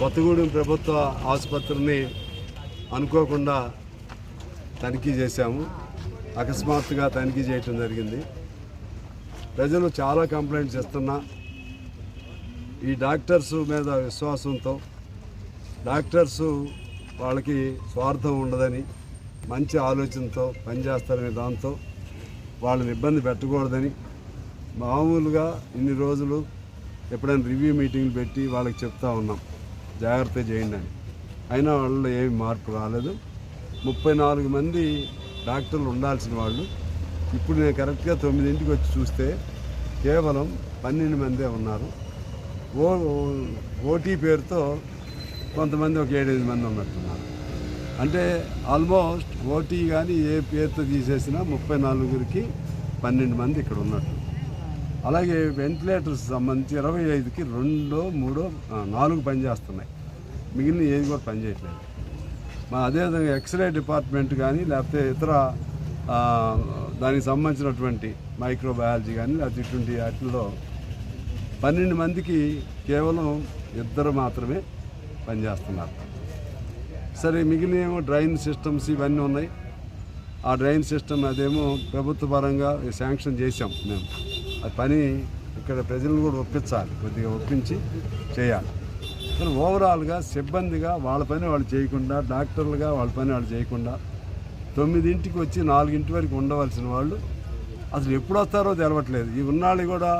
కొత్తగూడెం ప్రభుత్వ ఆసుపత్రిని అనుకోకుండా తనిఖీ చేశాము. అకస్మాత్తుగా తనిఖీ చేయటం జరిగింది. ప్రజలు చాలా కంప్లైంట్స్ ఇస్తున్నా ఈ డాక్టర్స్ మీద విశ్వాసంతో డాక్టర్స్ వాళ్ళకి స్వార్థం ఉండదని మంచి ఆలోచనతో పనిచేస్తారనే దాంతో వాళ్ళని ఇబ్బంది పెట్టకూడదని మామూలుగా ఇన్ని రోజులు ఎప్పుడైనా రివ్యూ మీటింగ్లు పెట్టి వాళ్ళకి చెప్తా ఉన్నాం. జాగ్రత్త చేయండి అని. అయినా వాళ్ళు ఏమి మార్పు రాలేదు. ముప్పై నాలుగు మంది డాక్టర్లు ఉండాల్సిన వాళ్ళు. ఇప్పుడు నేను కరెక్ట్గా తొమ్మిదింటికి వచ్చి చూస్తే కేవలం పన్నెండు మందే ఉన్నారు. ఓ ఓటీ పేరుతో కొంతమంది ఒక ఏడెనిమిది మంది ఉన్నట్టున్నారు. అంటే ఆల్మోస్ట్ ఓటీ కానీ ఏ పేరుతో తీసేసినా ముప్పై నాలుగురికి పన్నెండు మంది ఇక్కడ ఉన్నట్టు. అలాగే వెంటిలేటర్స్ సంబంధించి ఇరవై ఐదుకి రెండో మూడో నాలుగు పనిచేస్తున్నాయి. మిగిలిన ఏది కూడా పనిచేయట్లేదు. మా అదేవిధంగా ఎక్స్రే డిపార్ట్మెంట్ కానీ లేకపోతే ఇతర దానికి సంబంధించినటువంటి మైక్రోబయాలజీ కానీ లేకపోతే ఇటువంటి వాటిల్లో పన్నెండు మందికి కేవలం ఇద్దరు మాత్రమే పనిచేస్తున్నారు. సరే మిగిలిన ఏమో డ్రైన్ సిస్టమ్స్ ఇవన్నీ ఉన్నాయి. ఆ డ్రైన్ సిస్టమ్ అదేమో ప్రభుత్వ పరంగా శాంక్షన్ చేసాం మేము. ఆ పని ఇక్కడ ప్రజలను కూడా ఒప్పించాలి కొద్దిగా ఒప్పించి చేయాలి. కానీ ఓవరాల్గా సిబ్బందిగా వాళ్ళ పని వాళ్ళు చేయకుండా డాక్టర్లుగా వాళ్ళ పని వాళ్ళు చేయకుండా తొమ్మిదింటికి వచ్చి నాలుగింటి వరకు ఉండవలసిన వాళ్ళు అసలు ఎప్పుడు వస్తారో తెలవట్లేదు. ఈ ఉన్నాళ్ళు కూడా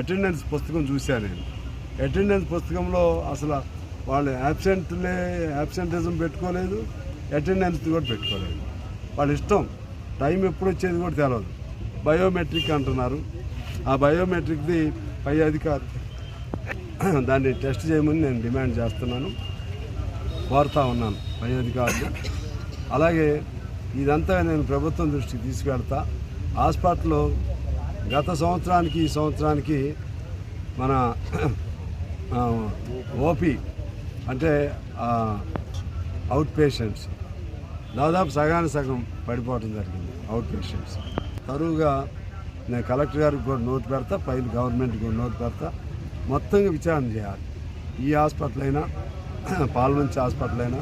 అటెండెన్స్ పుస్తకం చూశాను నేను. అటెండెన్స్ పుస్తకంలో అసలు వాళ్ళు యాబ్సెంట్లే యాబ్సెంటిజం పెట్టుకోలేదు అటెండెన్స్ కూడా పెట్టుకోలేదు. వాళ్ళ ఇష్టం. టైం ఎప్పుడు వచ్చేది కూడా తెలియదు బయోమెట్రిక్ అంటున్నారు. ఆ బయోమెట్రిక్ది పై అధికారి. దాన్ని టెస్ట్ చేయమని నేను డిమాండ్ చేస్తున్నాను. కోరుతా ఉన్నాను పై అధికారులు అలాగే ఇదంతా నేను ప్రభుత్వం దృష్టికి తీసుకెళ్తా. హాస్పిటల్లో గత సంవత్సరానికి ఈ సంవత్సరానికి మన ఓపీ అంటే అవుట్ పేషెంట్స్. దాదాపు సగానికి సగం పడిపోవడం జరిగింది అవుట్ పేషెంట్స్. తరువుగా నేను కలెక్టర్ గారికి కూడా నోట్ పెడతా పైన గవర్నమెంట్కి కూడా నోట్ పెడతా. మొత్తంగా విచారణ చేయాలి. ఈ హాస్పిటల్ అయినా పాల్మంచి హాస్పిటల్ అయినా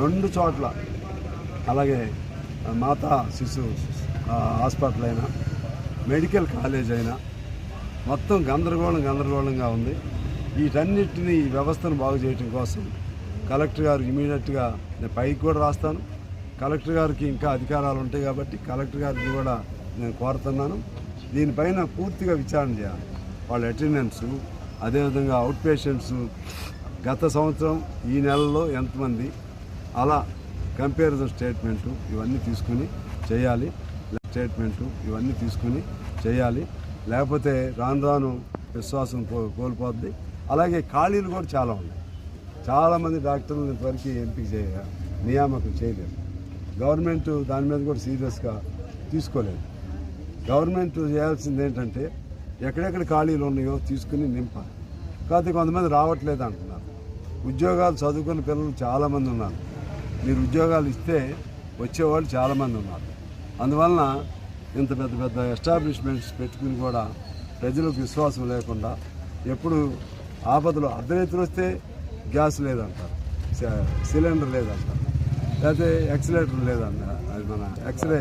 రెండు చోట్ల అలాగే మాతా శిశు హాస్పిటల్ అయినా మెడికల్ కాలేజ్ అయినా మొత్తం గందరగోళం గందరగోళంగా ఉంది. వీటన్నిటిని ఈ వ్యవస్థను బాగు చేయడం కోసం కలెక్టర్ గారు ఇమీడియట్గా నేను పైకి కూడా రాస్తాను. కలెక్టర్ గారికి ఇంకా అధికారాలు ఉంటాయి కాబట్టి కలెక్టర్ గారికి కూడా నేను కోరుతున్నాను. దీనిపైన పూర్తిగా విచారణ చేయాలి. వాళ్ళ అటెండెన్స్ అదేవిధంగా అవుట్ పేషెంట్స్ గత సంవత్సరం ఈ నెలలో ఎంతమంది అలా కంపారిజన్ స్టేట్మెంటు ఇవన్నీ తీసుకుని చేయాలి. స్టేట్మెంటు ఇవన్నీ తీసుకుని చేయాలి. లేకపోతే రాను రాను విశ్వాసం కో కోల్పోద్ది. అలాగే ఖాళీలు కూడా చాలా ఉన్నాయి. చాలామంది డాక్టర్లు ఇంతవరకు ఎంపిక చేయ నియామకం చేయలేదు. గవర్నమెంట్ దాని మీద కూడా సీరియస్గా తీసుకోలేదు. గవర్నమెంట్ చేయాల్సింది ఏంటంటే ఎక్కడెక్కడ ఖాళీలు ఉన్నాయో తీసుకుని నింపాలి. కాకపోతే కొంతమంది రావట్లేదు అంటున్నారు. ఉద్యోగాలు చదువుకున్న పిల్లలు చాలామంది ఉన్నారు. మీరు ఉద్యోగాలు ఇస్తే వచ్చేవాళ్ళు చాలామంది ఉన్నారు. అందువలన ఇంత పెద్ద పెద్ద ఎస్టాబ్లిష్మెంట్స్ పెట్టుకుని కూడా ప్రజలకు విశ్వాసం లేకుండా ఎప్పుడు ఆపదలు అర్ధరైతులు వస్తే గ్యాస్ లేదంటారు. సిలిండర్ లేదంటారు. లేకపోతే ఎక్సలేటర్ లేదంట అది మన ఎక్స్రే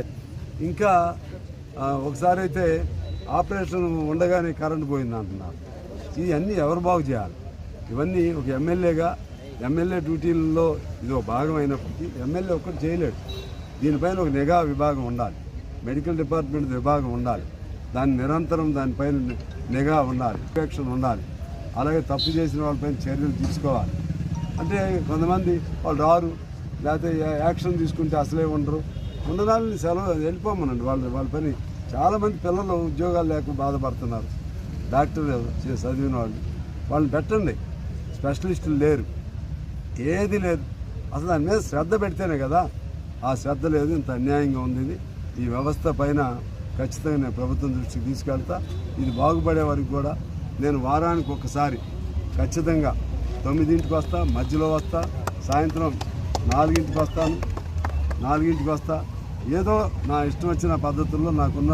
ఇంకా ఒకసారి అయితే ఆపరేషన్ ఉండగానే కరెంట్ పోయింది అంటున్నారు. ఇవన్నీ ఎవరు బాగు చేయాలి? ఇవన్నీ ఒక ఎమ్మెల్యేగా ఎమ్మెల్యే డ్యూటీల్లో ఇది ఒక భాగం అయినప్పటికీ ఎమ్మెల్యే ఒక్కటి చేయలేడు. దీనిపైన ఒక నిఘా విభాగం ఉండాలి. మెడికల్ డిపార్ట్మెంట్ విభాగం ఉండాలి. దాని నిరంతరం దానిపైన నిఘా ఉండాలి. ఇన్స్పెక్షన్ ఉండాలి. అలాగే తప్పు చేసిన వాళ్ళపైన చర్యలు తీసుకోవాలి. అంటే కొంతమంది వాళ్ళు రారు లేకపోతే యాక్షన్ తీసుకుంటే అసలే ఉండరు. ఉండడాలని సెలవు వెళ్ళిపోమనండి వాళ్ళ వాళ్ళ పని. చాలామంది పిల్లలు ఉద్యోగాలు లేక బాధపడుతున్నారు. డాక్టర్ చదివిన వాళ్ళు. వాళ్ళని పెట్టండి. స్పెషలిస్టులు లేరు. ఏది లేదు. అసలు దాని మీద శ్రద్ధ పెడితేనే కదా. ఆ శ్రద్ధ లేదు. ఇంత అన్యాయంగా ఉంది ఇది. ఈ వ్యవస్థ పైన ఖచ్చితంగా నేను ప్రభుత్వం దృష్టికి తీసుకెళ్తా. ఇది బాగుపడే వరకు కూడా నేను వారానికి ఒకసారి ఖచ్చితంగా తొమ్మిదింటికి వస్తా మధ్యలో వస్తా సాయంత్రం నాలుగింటికి వస్తాను నాలుగింటికి వస్తా ఏదో నా ఇష్టం వచ్చిన పద్ధతుల్లో నాకున్న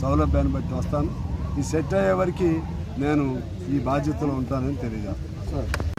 సౌలభ్యాన్ని బట్టి వస్తాను. ఈ సెట్ అయ్యే వరకు నేను ఈ బాధ్యతలో ఉంటానని తెలియజేస్తాను.